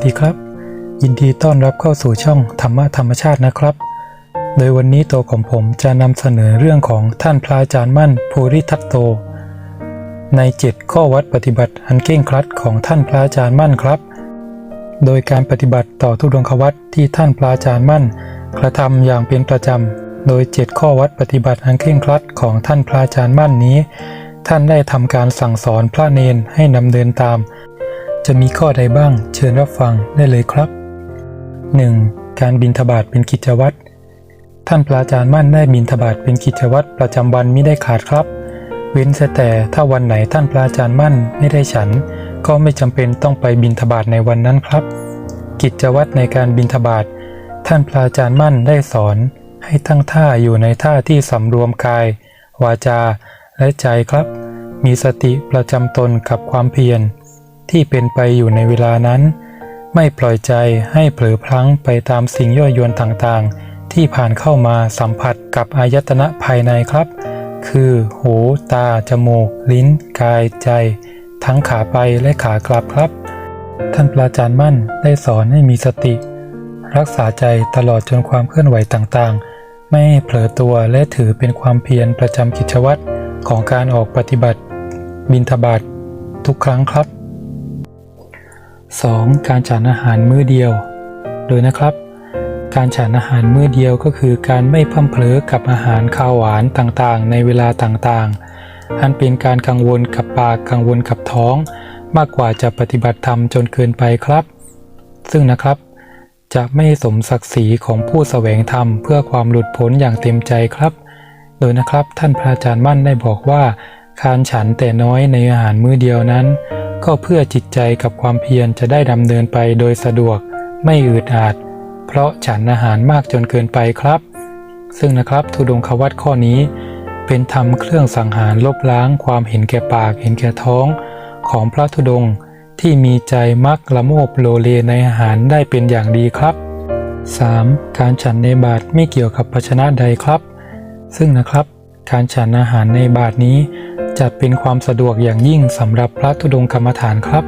สวัสดีครับ ยินดีต้อนรับเข้าสู่ช่องธรรมะธรรมชาตินะครับ โดยวันนี้ตัวของผมจะนำเสนอเรื่องของท่านพระอาจารย์มั่นภูริทัตโต ในเจ็ดข้อวัดปฏิบัติอันเคร่งครัดของท่านพระอาจารย์มั่นครับ โดยการปฏิบัติต่อทุดงควัตที่ท่านพระอาจารย์มั่น กระทำอย่างเป็นประจำโดยเจ็ดข้อวัดปฏิบัติอันเคร่งครัดของท่านพระอาจารย์มั่นนี้ ท่านได้ทำการสั่งสอนพระเนนให้นำเดินตาม จะมีข้อใดบ้างเชิญรับฟังได้เลยครับ 1. การบินทบาทเป็นกิจวัตร ท่านพระอาจารย์มั่นได้บินทบาทเป็นกิจวัตรประจำวันไม่ได้ขาดครับ เว้นแต่ถ้าวันไหนท่านพระอาจารย์มั่นไม่ได้ฉัน ก็ไม่จำเป็นต้องไปบินทบาทในวันนั้นครับ กิจวัตรในการบินทบาทท่านพระอาจารย์มั่นได้สอน ให้ตั้งท่าอยู่ในท่าที่สำรวมกาย วาจา และใจครับ มีสติประจำตนกับความเพียร ที่เป็นไปอยู่ในเวลานั้น ไม่ปล่อยใจให้เผลอพลั้งไปตามสิ่งยั่วยยวนต่างๆ ที่ผ่านเข้ามาสัมผัสกับอายตนะภายในครับ คือ หู ตา จมูก ลิ้น กาย ใจ ทั้งขาไปและขากลับครับ ท่านพระอาจารย์มั่นได้สอนให้มีสติ รักษาใจตลอดจนความเคลื่อนไหวต่างๆ ไม่เผลอตัวและถือเป็นความเพียรประจำกิจวัตรของการออกปฏิบัติ บินทบาททุกครั้งครับ 2. การฉันอาหารมื้อเดียว โดยนะครับ การฉันอาหารมื้อเดียวก็คือการไม่พั่มเพลอกับอาหารข้าวหวานต่างๆ ในเวลาต่างๆ อันเป็นการกังวลกับปากกังวลกับท้อง มากกว่าจะปฏิบัติธรรมจนเกินไปครับ ซึ่งนะครับ จะไม่สมศักดิ์ศรีของผู้แสวงธรรมเพื่อความหลุดพ้นอย่างเต็มใจครับ โดยนะครับท่านพระอาจารย์มั่นได้บอกว่า การฉันแต่น้อยในอาหารมื้อเดียวนั้น ก็เพื่อจิตใจกับความเพียรจะได้ดำเนินไปโดยสะดวกไม่อืดอาดเพราะฉันอาหารมากจนเกินไปครับ ซึ่งนะครับทุดงควัตข้อนี้ เป็นธรรมเครื่องสังหารลบล้างความเห็นแก่ปากเห็นแก่ท้อง ของพระธุดงที่มีใจมักละโมบโลเลในอาหารได้เป็นอย่างดีครับ 3. การฉันในบาทไม่เกี่ยวกับภาชนะใดครับ ซึ่งนะครับ การฉันอาหารในบาทนี้ จัดเป็นความสะดวกอย่างยิ่งสำหรับพระธุดงค์กรรมฐานครับ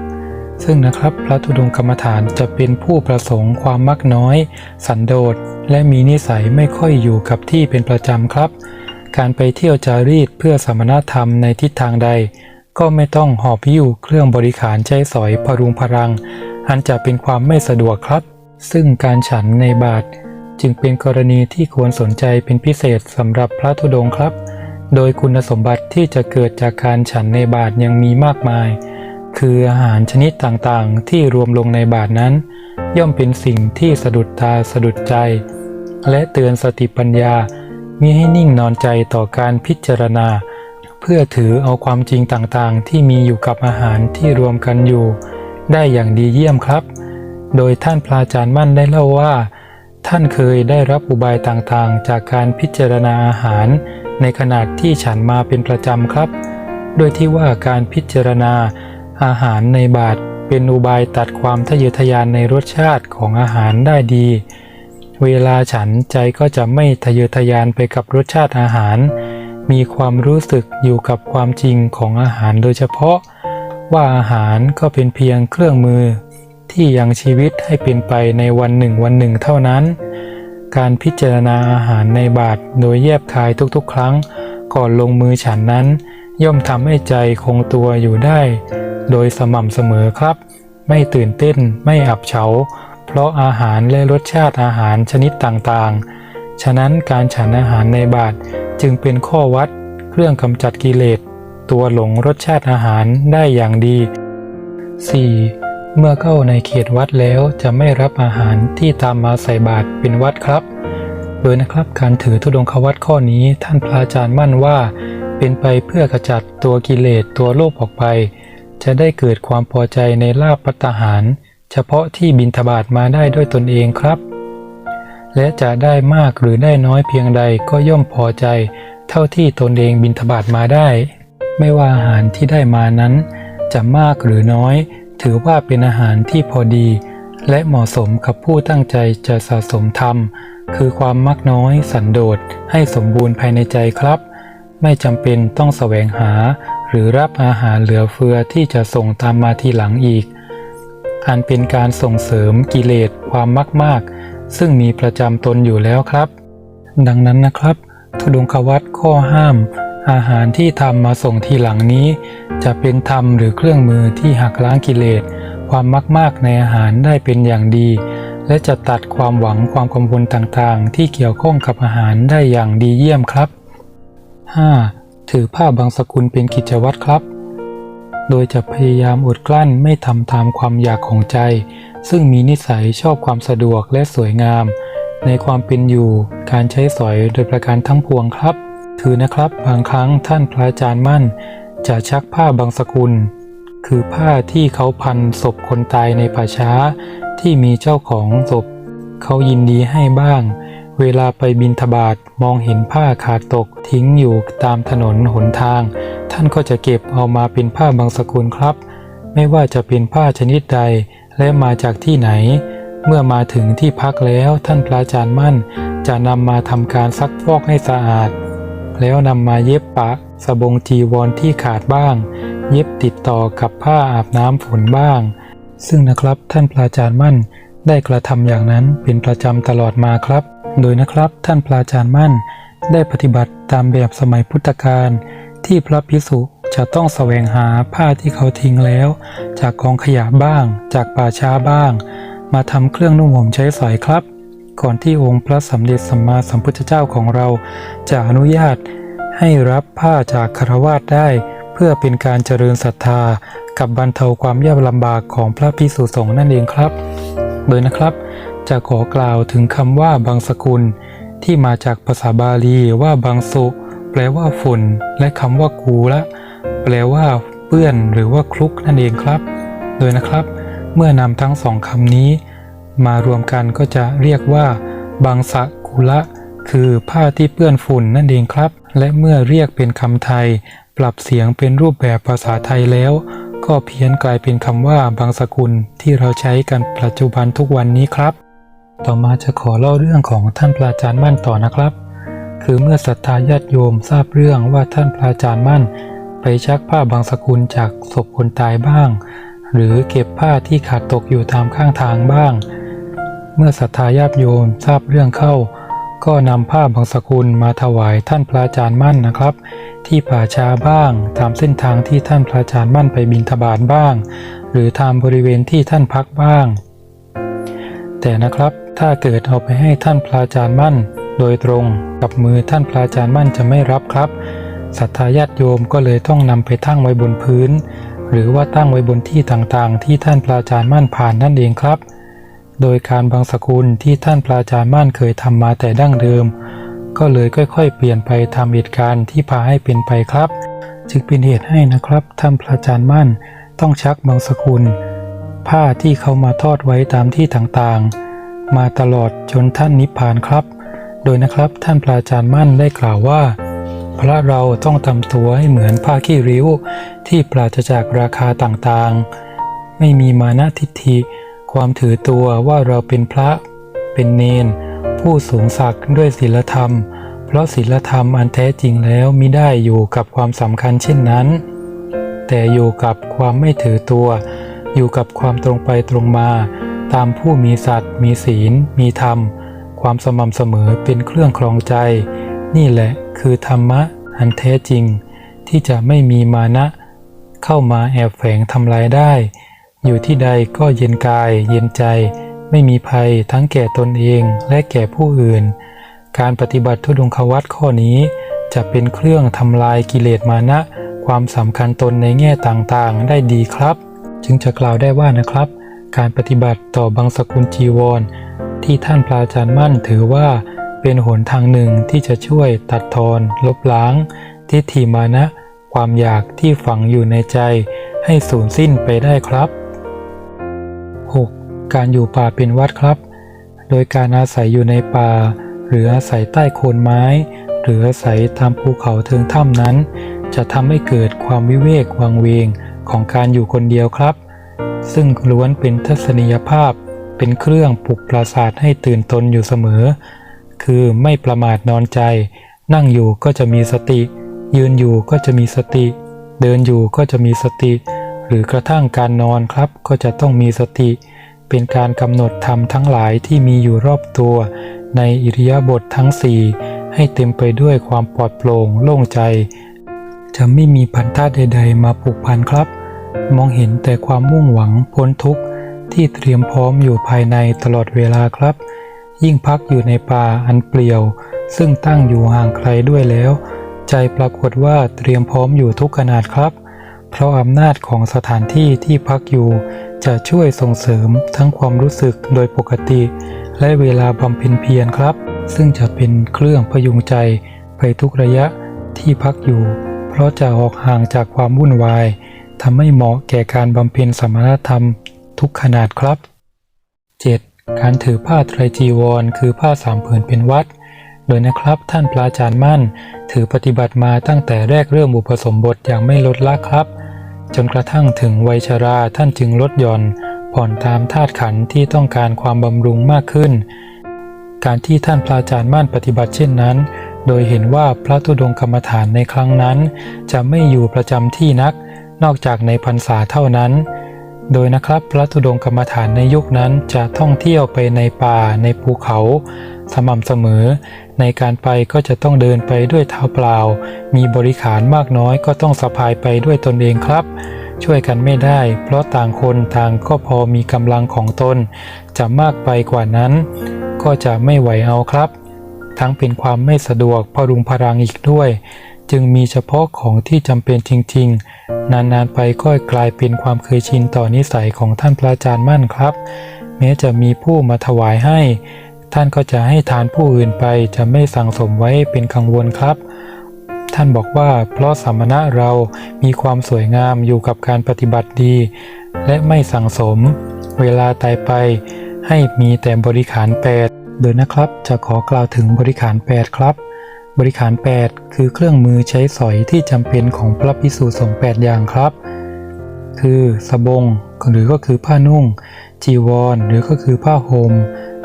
ซึ่งนะครับพระธุดงค์กรรมฐานจะเป็นผู้ประสงค์ความมักน้อย สันโดษและมีนิสัยไม่ค่อยอยู่กับที่เป็นประจำครับ การไปเที่ยวจารีตเพื่อสมณธรรมในทิศทางใด ก็ไม่ต้องหอบหิ้วเครื่องบริขารใช้สอยพรุงพรัง อันจะเป็นความไม่สะดวกครับ ซึ่งการฉันในบาท จึงเป็นกรณีที่ควรสนใจเป็นพิเศษสำหรับพระธุดงค์ครับ โดยคุณสมบัติที่จะเกิดจากการฉันในบาทยังมีมากมาย คืออาหารชนิดต่างๆ ที่รวมลงในบาทนั้น ย่อมเป็นสิ่งที่สะดุดตาสะดุดใจ และเตือนสติปัญญามิให้นิ่งนอนใจต่อการพิจารณา เพื่อถือเอาความจริงต่างๆ ที่มีอยู่กับอาหารที่รวมกันอยู่ ได้อย่างดีเยี่ยมครับ โดยท่านพระอาจารย์มั่นได้เล่าว่า ท่านเคยได้รับอุบายต่างๆ จากการพิจารณาอาหาร ในขนาดที่ฉันมาเป็นประจำครับ โดยที่ว่าการพิจารณาอาหารในบาทเป็นอุบายตัดความทะเยอทะยานในรสชาติของอาหารได้ดี เวลาฉันใจก็จะไม่ทะเยอทะยานไปกับรสชาติอาหาร มีความรู้สึกอยู่กับความจริงของอาหารโดยเฉพาะ ว่าอาหารก็เป็นเพียงเครื่องมือ ที่ยังชีวิตให้เป็นไปในวันหนึ่งวันหนึ่งเท่านั้น การพิจารณาอาหารในบาทโดยแยบคายทุกๆ ครั้ง ก่อนลงมือฉันนั้น ย่อมทำให้ใจคงตัวอยู่ได้ โดยสม่ำเสมอครับ ไม่ตื่นเต้นไม่อับเฉา เพราะอาหารและรสชาติอาหารชนิดต่างๆ ฉะนั้นการฉันอาหารในบาทจึงเป็นข้อวัด เครื่องกำจัดกิเลสตัวหลงรสชาติอาหารได้อย่างดี 4. เมื่อเข้าในเขตวัดแล้วจะไม่รับอาหารที่ตามมาใส่บาตรเป็นวัดครับโดยนะครับการถือธุดงควัดข้อนี้ท่านพระอาจารย์มั่นว่า เป็นไปเพื่อกระจัดตัวกิเลสตัวโลภออกไป จะได้เกิดความพอใจในลาบปัตตาหาร เฉพาะที่บินทบาทมาได้ด้วยตนเองครับ และจะได้มากหรือได้น้อยเพียงใดก็ย่อมพอใจ เท่าที่ตนเองบินทบาทมาได้ ไม่ว่าอาหารที่ได้มานั้น จะมากหรือน้อย ถือว่าเป็นอาหารที่พอดี และเหมาะสมกับผู้ตั้งใจจะสะสมธรรม คือความมักน้อยสันโดษให้สมบูรณ์ภายในใจครับ ไม่จำเป็นต้องแสวงหา หรือรับอาหารเหลือเฟือที่จะส่งตามมาทีหลังอีก อันเป็นการส่งเสริมกิเลสความมากมากซึ่งมีประจำตนอยู่แล้วครับ ดังนั้นนะครับทุดงควัตข้อห้าม อาหารที่ทำมาส่งทีหลังนี้ จะเป็นธรรมหรือเครื่องมือที่หักล้างกิเลส ความมากมากๆในอาหารได้เป็นอย่างดี และจะตัดความหวังความกังวลต่างๆ ที่เกี่ยวข้องกับอาหารได้อย่างดีเยี่ยมครับ 5. ถือผ้าบางสกุลเป็นกิจวัตรครับ โดยจะพยายามอดกลั้นไม่ทำตามความอยากของใจ ซึ่งมีนิสัยชอบความสะดวกและสวยงาม ในความเป็นอยู่การใช้สอยโดยประการทั้งปวงครับ คือนะครับบางครั้งท่านพระอาจารย์มั่น จะชักผ้าบางสกุล คือผ้าที่เขาพันศพคนตายในป่าช้า ที่มีเจ้าของศพ เขายินดีให้บ้าง เวลาไปบินทบาทมองเห็นผ้าขาดตกทิ้งอยู่ตามถนนหนทาง ท่านก็จะเก็บเอามาเป็นผ้าบางสกุลครับ ไม่ว่าจะเป็นผ้าชนิดใดและมาจากที่ไหน เมื่อมาถึงที่พักแล้วท่านพระอาจารย์มั่น จะนำมาทำการซักฟอกให้สะอาด แล้วนำมาเย็บปะสบงจีวรที่ขาดบ้าง เย็บติดต่อกับผ้าอาบน้ำฝนบ้าง ซึ่งนะครับท่านพระอาจารย์มั่นได้กระทำอย่างนั้นเป็นประจำตลอดมาครับ โดยนะครับท่านพระอาจารย์มั่น ได้ปฏิบัติตามแบบสมัยพุทธกาลที่พระภิกษุจะต้องแสวงหาผ้าที่เขาทิ้งแล้ว จากกองขยะบ้าง จากป่าช้าบ้าง มาทำเครื่องนุ่งห่มใช้สอยครับ ก่อนที่องค์พระสัมเด็จสัมมาสัมพุทธเจ้าของเรา จะอนุญาตให้รับผ้าจากคารวาสได้ เพื่อเป็นการเจริญศรัทธา กับบรรเทาความยากลำบากของพระภิกษุสงฆ์นั่นเองครับโดยนะครับ จะขอกล่าวถึงคำว่าบางสกุล ที่มาจากภาษาบาลีว่าบางสุแปลว่าฝุ่น และคำว่ากูละแปลว่าเปื้อนหรือว่าคลุกนั่นเองครับ โดยนะครับ เมื่อนำทั้งสองคำนี้ มารวมกันก็จะเรียกว่าบางสะกุละ คือผ้าที่เปื้อนฝุ่นนั่นเองครับ และเมื่อเรียกเป็นคำไทย ปรับเสียงเป็นรูปแบบภาษาไทยแล้ว ก็เพี้ยนกลายเป็นคำว่าบางสกุลที่เราใช้กันปัจจุบันทุกวันนี้ครับ ต่อมาจะขอเล่าเรื่องของท่านพระอาจารย์มั่นต่อนะครับ คือเมื่อศรัทธาญาติโยมทราบเรื่องว่าท่านพระอาจารย์มั่น ไปชักผ้าบางสกุลจากศพคนตายบ้าง หรือเก็บผ้าที่ขาดตกอยู่ตามข้างทางบ้าง เมื่อศรัทธาญาติโยมทราบเรื่องเข้า ก็นำผ้าบางสกุลมาถวายท่านพระอาจารย์มั่นนะครับ ที่ป่าช้าบ้างตามเส้นทางที่ท่านพระอาจารย์มั่นไปบินทบาทบ้าง หรือตามบริเวณที่ท่านพักบ้าง แต่นะครับถ้าเกิดเอาไปให้ท่านพระอาจารย์มั่น โดยตรงกับมือท่านพระอาจารย์มั่นจะไม่รับครับศรัทธาญาติโยมก็เลยต้องนำไปตั้งไว้บนพื้น หรือว่าตั้งไว้บนที่ต่างๆ ที่ท่านพระอาจารย์มั่นผ่านนั่นเองครับ โดยการบางสกุลที่ท่านพระอาจารย์มั่นเคยทำมาแต่ดั้งเดิม ก็เลยค่อยๆ เปลี่ยนไปทำเหตุการณ์ที่พาให้เป็นไปครับ จึงเป็นเหตุให้นะครับท่านพระอาจารย์มั่นต้องชักบางสกุล ผ้าที่เขามาทอดไว้ตามที่ต่างๆ มาตลอดจนท่านนิพพานครับ โดยนะครับท่านพระอาจารย์มั่นได้กล่าวว่า พระเราต้องทำตัวให้เหมือนผ้าขี้ริ้ว ที่ปราศจากราคาต่างๆ ไม่มีมานะทิฏฐิ ความถือตัวว่าเราเป็นพระ เป็นเนน ผู้สูงศักดิ์ด้วยศีลธรรม เพราะศีลธรรมอันแท้จริงแล้วมิได้อยู่กับความสำคัญเช่นนั้น แต่อยู่กับความไม่ถือตัว อยู่กับความตรงไปตรงมา ตามผู้มีสัตว์ มีศีล มีธรรม ความสม่ำเสมอเป็นเครื่องครองใจ นี่แหละคือธรรมะอันแท้จริง ที่จะไม่มีมานะ เข้ามาแอบแฝงทำลายได้ อยู่ที่ใดก็เย็นกาย เย็นใจ ไม่มีภัยทั้งแก่ตนเองและแก่ผู้อื่น การปฏิบัติทุดงควัตข้อนี้ จะเป็นเครื่องทำลายกิเลสมานะ ความสำคัญตนในแง่ต่างๆ ได้ดีครับ จึงจะกล่าวได้ว่านะครับ การปฏิบัติต่อบางสกุลจีวร ที่ท่านพระอาจารย์มั่นถือว่า เป็นหนทางหนึ่งที่จะช่วยตัดทอน ลบล้าง ทิฏฐิมานะ ความอยากที่ฝังอยู่ในใจ ให้สูญสิ้นไปได้ครับ การอยู่ป่าเป็นวัดครับ โดยการอาศัยอยู่ในป่า หรืออาศัยใต้โคนไม้ หรืออาศัยตามภูเขาเทิงถ้ำนั้น จะทำให้เกิดความวิเวกวังเวงของการอยู่คนเดียวครับ ซึ่งล้วนเป็นทัศนียภาพ เป็นเครื่องปลุกประสาทให้ตื่นตนอยู่เสมอ คือไม่ประมาทนอนใจ นั่งอยู่ก็จะมีสติ ยืนอยู่ก็จะมีสติ เดินอยู่ก็จะมีสติ หรือกระทั่งการนอนครับก็จะต้องมีสติ เป็นการกำหนดธรรมทั้งหลายที่มีอยู่รอบตัว ในอิริยาบถททั้งสี่ให้เต็มไปด้วยความปลอดโปร่งโล่งใจ จะไม่มีพันธะใด ๆ มาผูกพันครับ มองเห็นแต่ความมุ่งหวังพ้นทุกข์ที่เตรียมพร้อมอยู่ภายในตลอดเวลาครับ ยิ่งพักอยู่ในป่าอันเปลี่ยว ซึ่งตั้งอยู่ห่างไกลด้วยแล้ว ใจปรากฏว่าเตรียมพร้อมอยู่ทุกขนาดครับ เพราะอำนาจของสถานที่ที่พักอยู่ จะช่วยส่งเสริมทั้งความรู้สึกโดยปกติ และเวลาบำเพ็ญเพียรครับ ซึ่งจะเป็นเครื่องพยุงใจไปทุกระยะที่พักอยู่ เพราะจะออกห่างจากความวุ่นวายทำให้เหมาะแก่การบำเพ็ญสมณธรรมทุกขนาดครับ 7. การถือผ้าไตรจีวร คือผ้าสามผืนเป็นวัด โดยนะครับท่านพระอาจารย์มั่น ถือปฏิบัติมาตั้งแต่แรกเริ่มอุปสมบทอย่างไม่ลดละครับ จนกระทั่งถึงวัยชราท่านจึงลดหย่อน ผ่อนตามธาตุขันที่ต้องการความบำรุงมากขึ้น การที่ท่านพระอาจารย์มั่นปฏิบัติเช่นนั้น โดยเห็นว่าพระธุดงกรรมฐานในครั้งนั้น จะไม่อยู่ประจำที่นัก นอกจากในพรรษาเท่านั้น โดยนะครับพระธุดงค์กรรมฐานในยุคนั้นจะท่องเที่ยวไปในป่าในภูเขา สม่ำเสมอ ในการไปก็จะต้องเดินไปด้วยเท้าเปล่า มีบริขารมากน้อยก็ต้องสะพายไปด้วยตนเองครับ ช่วยกันไม่ได้ เพราะต่างคนต่างก็พอมีกำลังของตน จะมากไปกว่านั้น ก็จะไม่ไหวเอาครับ ทั้งเป็นความไม่สะดวกพรุงพรังอีกด้วย จึงมีเฉพาะของที่จำเป็นจริง ๆ นานๆไปก็กลายเป็นความเคยชินต่อนิสัยของท่านพระอาจารย์มั่นครับ แม้จะมีผู้มาถวายให้ ท่านก็จะให้ทานผู้อื่นไปจะไม่สั่งสมไว้เป็นกังวลครับ ท่านบอกว่าเพราะสมณะเรามีความสวยงามอยู่กับการปฏิบัติดี และไม่สั่งสม เวลาตายไป ให้มีแต่บริขารแปดโดยนะครับจะขอกล่าวถึงบริขารแปดครับ บริขาร 8 คือเครื่องมือใช้สอยที่จำเป็นของพระพิสุสงฆ์8อย่างครับ คือสบงหรือก็คือผ้านุ่ง จีวร หรือก็คือผ้าหม่ม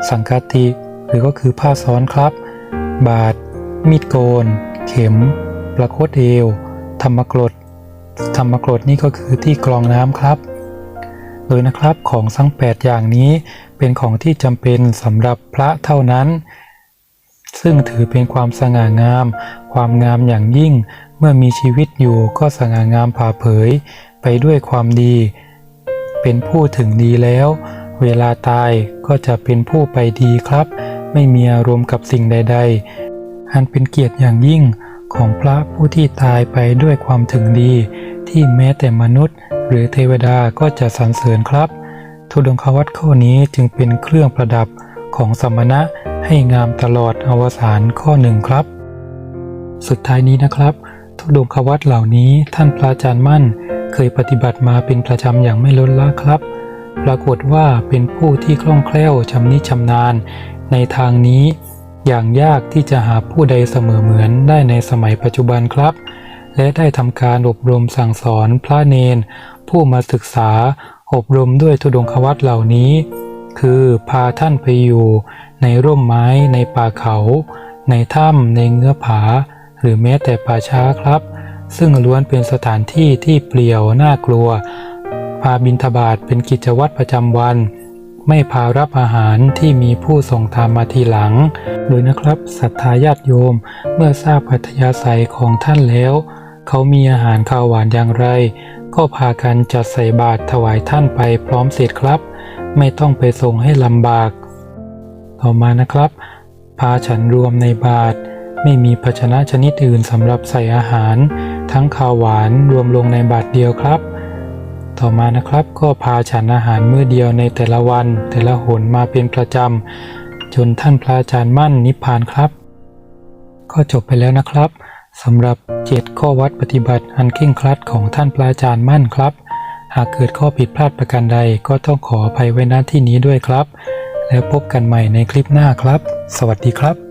สังฆติ หรือก็คือผ้าซ้อนครับ บาท มีดโกน เข็ม ประคตเอว ธรรมกรด ธรรมกรดนี่ก็คือที่กรองน้ำครับ โดยนะครับของทั้ง 8 อย่างนี้เป็นของที่จำเป็นสำหรับพระเท่านั้น ซึ่งถือเป็นความสง่างาม ความงามอย่างยิ่ง เมื่อมีชีวิตอยู่ก็สง่างามผ่าเผย ไปด้วยความดี เป็นผู้ถึงดีแล้ว เวลาตายก็จะเป็นผู้ไปดีครับ ไม่มีอารมณ์กับสิ่งใด ๆ อันเป็นเกียรติอย่างยิ่งของพระผู้ที่ตายไปด้วยความถึงดี ที่แม้แต่มนุษย์ หรือเทวดาก็จะสรรเสริญครับ ทุดงควัตข้อนี้จึงเป็นเครื่องประดับ ของสมณะให้งามตลอดอวสานข้อหนึ่งครับ สุดท้ายนี้นะครับ ทุดงควัตเหล่านี้ท่านพระอาจารย์มั่นเคยปฏิบัติมาเป็นประจำอย่างไม่ลดละครับ ปรากฏว่าเป็นผู้ที่คล่องแคล่วชำนิชำนาญ ในทางนี้ อย่างยากที่จะหาผู้ใดเสมอเหมือนได้ในสมัยปัจจุบันครับ และได้ทำการอบรมสั่งสอนพระเนน ผู้มาศึกษาอบรมด้วยทุดงควัตเหล่านี้ คือพาท่านไปอยู่ ในร่มไม้ในป่าเขา ในถ้ำในเงื้อผา หรือแม้แต่ป่าช้าครับ ซึ่งล้วนเป็นสถานที่ที่เปลี่ยวน่ากลัว พาบินทบาทเป็นกิจวัตรประจำวัน ไม่พารับอาหารที่มีผู้ส่งตามมาทีหลังโดยนะครับศรัทธาญาติโยมเมื่อทราบพัทยาศัยของท่านแล้ว เขามีอาหารข้าวหวานอย่างไร ก็พากันจัดใส่บาตรถวายท่านไปพร้อมเสร็จครับ ไม่ต้องไปส่งให้ลำบาก ต่อมานะครับ พาฉันรวมในบาตรไม่มีภาชนะชนิดอื่นสำหรับใส่อาหาร ทั้งข้าวหวานรวมลงในบาตรเดียวครับ ต่อมานะครับก็พาฉันอาหารมื้อเดียวในแต่ละวัน แต่ละหนมาเป็นประจำจนท่านพระอาจารย์มั่นนิพพานครับ ก็จบไปแล้วนะครับสำหรับ 7 ข้อวัดปฏิบัติอันเคร่งครัดของท่านพระอาจารย์มั่นครับ หากเกิดข้อผิดพลาดประการใดก็ต้องขออภัยไว้ณที่นี้ด้วยครับ แล้วพบกันใหม่ในคลิปหน้าครับ สวัสดีครับ